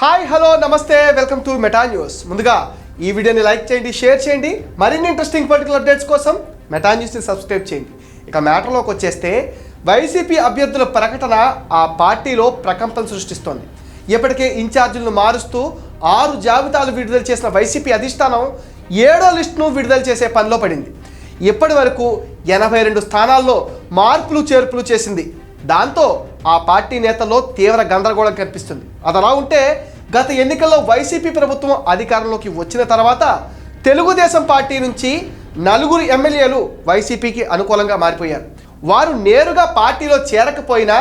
Hi hello నమస్తే welcome to Meta news. ముందుగా ఈ వీడియోని లైక్ చేయండి షేర్ చేయండి. మరిన్ని ఇంట్రెస్టింగ్ పొలిటికల్ అప్డేట్స్ కోసం మెటా న్యూస్ని సబ్స్క్రైబ్ చేయండి. ఇక మ్యాటర్లోకి వచ్చేస్తే వైసీపీ అభ్యర్థుల ప్రకటన ఆ పార్టీలో ప్రకంపన సృష్టిస్తోంది. ఇప్పటికే ఇన్ఛార్జీలను మారుస్తూ ఆరు జాబితాలు విడుదల చేసిన వైసీపీ అధిష్టానం ఏడో లిస్టును విడుదల చేసే పనిలో పడింది. ఇప్పటి వరకు ఎనభై రెండు స్థానాల్లో మార్పులు చేర్పులు చేసింది. దాంతో ఆ పార్టీ నేతల్లో తీవ్ర గందరగోళం కనిపిస్తుంది. అదలా ఉంటే గత ఎన్నికల్లో వైసీపీ ప్రభుత్వం అధికారంలోకి వచ్చిన తర్వాత తెలుగుదేశం పార్టీ నుంచి నలుగురు ఎమ్మెల్యేలు వైసీపీకి అనుకూలంగా మారిపోయారు. వారు నేరుగా పార్టీలో చేరకపోయినా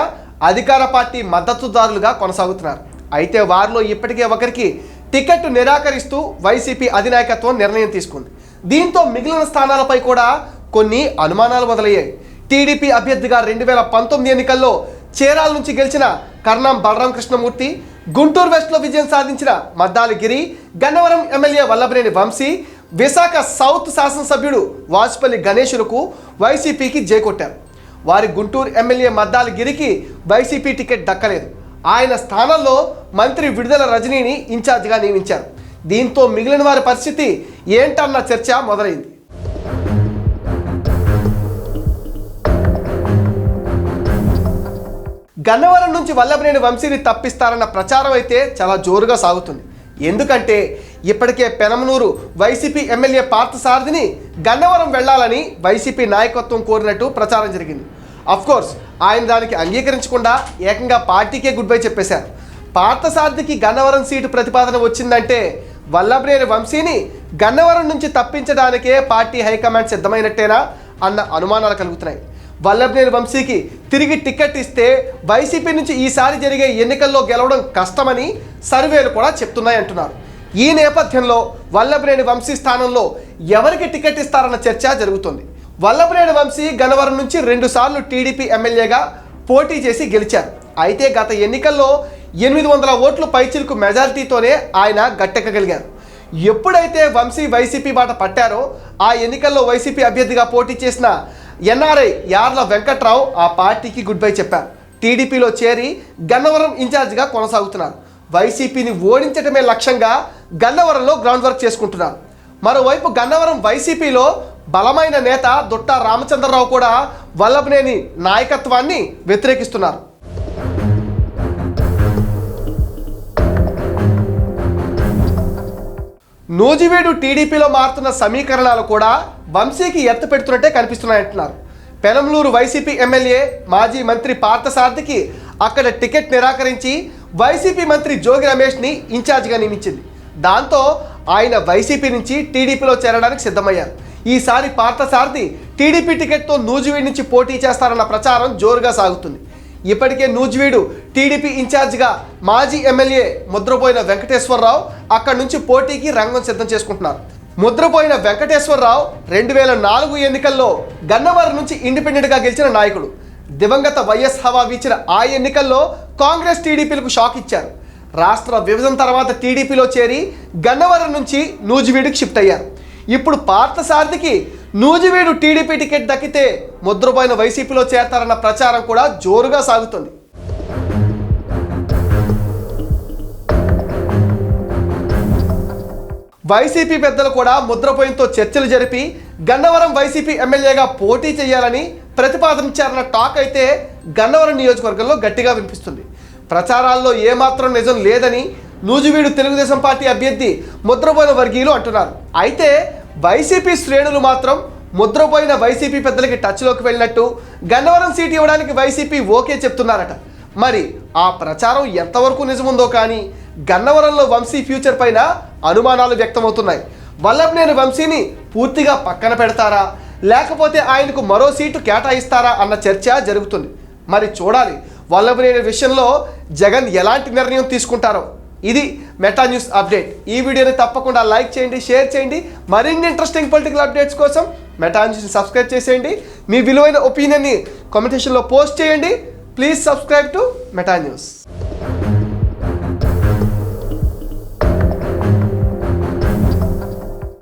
అధికార పార్టీ మద్దతుదారులుగా కొనసాగుతున్నారు. అయితే వారిలో ఇప్పటికే ఒకరికి టికెట్ నిరాకరిస్తూ వైసీపీ అధినాయకత్వం నిర్ణయం తీసుకుంది. దీంతో మిగిలిన స్థానాలపై కూడా కొన్ని అనుమానాలు మొదలయ్యాయి. టీడీపీ అభ్యర్థిగా రెండు వేల పంతొమ్మిది ఎన్నికల్లో చేరాల నుంచి గెలిచిన కర్ణం బలరాం కృష్ణమూర్తి గుంటూరు వెస్ట్లో విజయం సాధించిన మద్దాలగిరి గన్నవరం ఎమ్మెల్యే వల్లభనేని వంశీ విశాఖ సౌత్ శాసనసభ్యుడు వాజ్పల్లి గణేశులకు వైసీపీకి జేకొట్టారు. వారి గుంటూరు ఎమ్మెల్యే మద్దాలగిరికి వైసీపీ టికెట్ దక్కలేదు. ఆయన స్థానంలో మంత్రి విడుదల రజనీని ఇన్ఛార్జిగా నియమించారు. దీంతో మిగిలిన వారి పరిస్థితి ఏంటన్న చర్చ మొదలైంది. గన్నవరం నుంచి వల్లభనేని వంశీని తప్పిస్తారన్న ప్రచారం అయితే చాలా జోరుగా సాగుతుంది. ఎందుకంటే ఇప్పటికే పెనమనూరు వైసీపీ ఎమ్మెల్యే పార్థసారథిని గన్నవరం వెళ్ళాలని వైసీపీ నాయకత్వం కోరినట్టు ప్రచారం జరిగింది. అఫ్కోర్స్ ఆయన దానికి అంగీకరించకుండా ఏకంగా పార్టీకే గుడ్ బై చెప్పేశారు. పార్థసారథికి గన్నవరం సీటు ప్రతిపాదన వచ్చిందంటే వల్లభనేని వంశీని గన్నవరం నుంచి తప్పించడానికే పార్టీ హైకమాండ్ సిద్ధమైనట్టేనా అన్న అనుమానాలు కలుగుతున్నాయి. వల్లభనేని వంశీకి తిరిగి టికెట్ ఇస్తే వైసీపీ నుంచి ఈసారి జరిగే ఎన్నికల్లో గెలవడం కష్టమని సర్వేలు కూడా చెప్తున్నాయి అంటున్నారు. ఈ నేపథ్యంలో వల్లభనేని వంశీ స్థానంలో ఎవరికి టికెట్ ఇస్తారన్న చర్చ జరుగుతుంది. వల్లభనేని వంశీ గనవరం నుంచి రెండుసార్లు టీడీపీ ఎమ్మెల్యేగా పోటీ చేసి గెలిచారు. అయితే గత ఎన్నికల్లో ఎనిమిది వందల ఓట్లు పైచిలకు మెజారిటీతోనే ఆయన గట్టెక్కగలిగారు. ఎప్పుడైతే వంశీ వైసీపీ బాట పట్టారో ఆ ఎన్నికల్లో వైసీపీ అభ్యర్థిగా పోటీ చేసిన ఎన్ఆర్ఐ యార్ల వెంకట్రావు ఆ పార్టీకి గుడ్ బై చెప్పారు. టీడీపీలో చేరి గన్నవరం ఇన్ఛార్జిగా కొనసాగుతున్నారు. వైసీపీని ఓడించడమే లక్ష్యంగా గన్నవరంలో గ్రౌండ్ వర్క్ చేసుకుంటున్నారు. మరోవైపు గన్నవరం వైసీపీలో బలమైన నేత దుట్టా రామచంద్రరావు కూడా వల్లభనేని నాయకత్వాన్ని వ్యతిరేకిస్తున్నారు. నూజివీడు టీడీపీలో మారుతున్న సమీకరణాలు కూడా వంశీకి ఎత్త పెడుతున్నట్టే కనిపిస్తున్నాయంటున్నారు. పెనంలూరు వైసీపీ ఎమ్మెల్యే మాజీ మంత్రి పార్థసారథికి అక్కడ టికెట్ నిరాకరించి వైసీపీ మంత్రి జోగి రమేష్ని ఇన్ఛార్జిగా నియమించింది. దాంతో ఆయన వైసీపీ నుంచి టీడీపీలో చేరడానికి సిద్ధమయ్యారు. ఈసారి పార్థసారథి టీడీపీ టికెట్తో నూజివీడు నుంచి పోటీ చేస్తారన్న ప్రచారం జోరుగా సాగుతుంది. ఇప్పటికే నూజివీడు టీడీపీ ఇన్ఛార్జిగా మాజీ ఎమ్మెల్యే ముద్రపోయిన వెంకటేశ్వరరావు అక్కడి నుంచి పోటీకి రంగం సిద్ధం చేసుకుంటున్నారు. ముద్రపోయిన వెంకటేశ్వరరావు రెండు వేల నాలుగు ఎన్నికల్లో గన్నవరం నుంచి ఇండిపెండెంట్గా గెలిచిన నాయకుడు. దివంగత వైఎస్ హవా వీచిన ఆ ఎన్నికల్లో కాంగ్రెస్ టీడీపీలకు షాక్ ఇచ్చారు. రాష్ట్ర విభజన తర్వాత టీడీపీలో చేరి గన్నవరం నుంచి నూజివీడుకి షిఫ్ట్ అయ్యారు. ఇప్పుడు పార్థసారథికి నూజివీడు టీడీపీ టికెట్ దక్కితే ముద్రపోయిన వైసీపీలో చేరతారన్న ప్రచారం కూడా జోరుగా సాగుతుంది. వైసీపీ పెద్దలు కూడా ముద్రపోయంతో చర్చలు జరిపి గన్నవరం వైసీపీ ఎమ్మెల్యేగా పోటీ చేయాలని ప్రతిపాదించారన్న టాక్ అయితే గన్నవరం నియోజకవర్గంలో గట్టిగా వినిపిస్తుంది. ప్రచారాల్లో ఏమాత్రం నిజం లేదని నూజివీడు తెలుగుదేశం పార్టీ అభ్యర్థి ముద్రపోయిన వర్గీయులు అంటున్నారు. అయితే వైసీపీ శ్రేణులు మాత్రం ముద్రపోయిన వైసీపీ పెద్దలకి టచ్లోకి వెళ్ళినట్టు గన్నవరం సీట్ ఇవ్వడానికి వైసీపీ ఓకే చెప్తున్నారట. మరి ఆ ప్రచారం ఎంతవరకు నిజముందో కానీ గన్నవరంలో వంశీ ఫ్యూచర్ పైన అనుమానాలు వ్యక్తమవుతున్నాయి. వల్లభనేని వంశీని పూర్తిగా పక్కన పెడతారా? లేకపోతే ఆయనకు మరో సీటు కేటాయిస్తారా అన్న చర్చ జరుగుతుంది. మరి చూడాలి వల్లభనేని విషయంలో జగన్ ఎలాంటి నిర్ణయం తీసుకుంటారో. ఇది మెటా న్యూస్ అప్డేట్. ఈ వీడియోని తప్పకుండా లైక్ చేయండి షేర్ చేయండి. మరిన్ని ఇంట్రెస్టింగ్ పొలిటికల్ అప్డేట్స్ కోసం మెటా న్యూస్ని సబ్స్క్రైబ్ చేసేయండి. మీ విలువైన ఒపీనియన్ని కామెంటేషన్లో పోస్ట్ చేయండి. Please subscribe to Meta News.